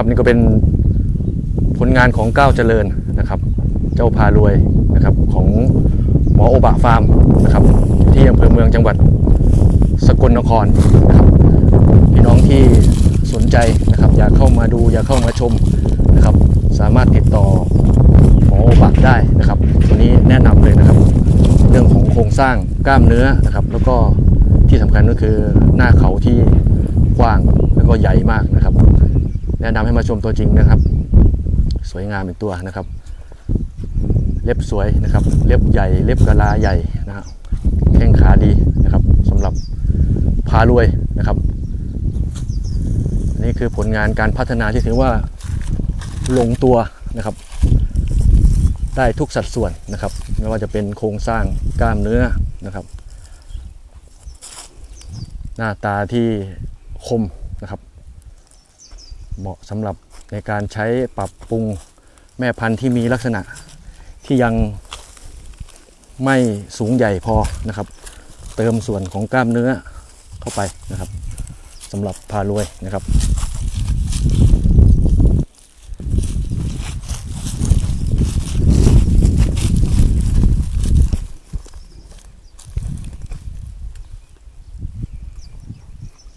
ครับนี่ก็เป็นผลงานของก้าวเจริญนะครับ เจ้าพารวยนะครับของหมอโอบะฟาร์มนะครับ ที่อำเภอเมืองจังหวัดสกลนครนะครับพี่น้องที่สนใจนะครับ อยากเข้ามาดูอยากเข้ามาชมนะครับ สามารถติดต่อหมอโอบะได้นะครับตัวนี้แนะนำเลยนะครับ เรื่องของโครงสร้างกล้ามเนื้อนะครับ แล้วก็ที่สำคัญก็คือหน้าเขาที่กว้างแล้วก็ใหญ่มากนะครับ แนะนำให้มาชมตัวจริงนะครับ สวยงามเป็นตัวนะครับ เล็บสวยนะครับ เล็บใหญ่ เล็บกะลาใหญ่นะครับแข้งขาดีนะครับสำหรับพารวยนะครับอันนี่คือผลงานการพัฒนาที่ถือว่าลงตัวนะครับ ได้ทุกสัดส่วนนะครับ ไม่ว่าจะเป็นโครงสร้างกล้ามเนื้อนะครับ หน้าตาที่คม เหมาะสำหรับในการใช้ปรับปรุงแม่พันธุ์ที่มีลักษณะที่ยังไม่สูงใหญ่พอนะครับ เติมส่วนของกล้ามเนื้อเข้าไปนะครับสำหรับพารวยนะครับ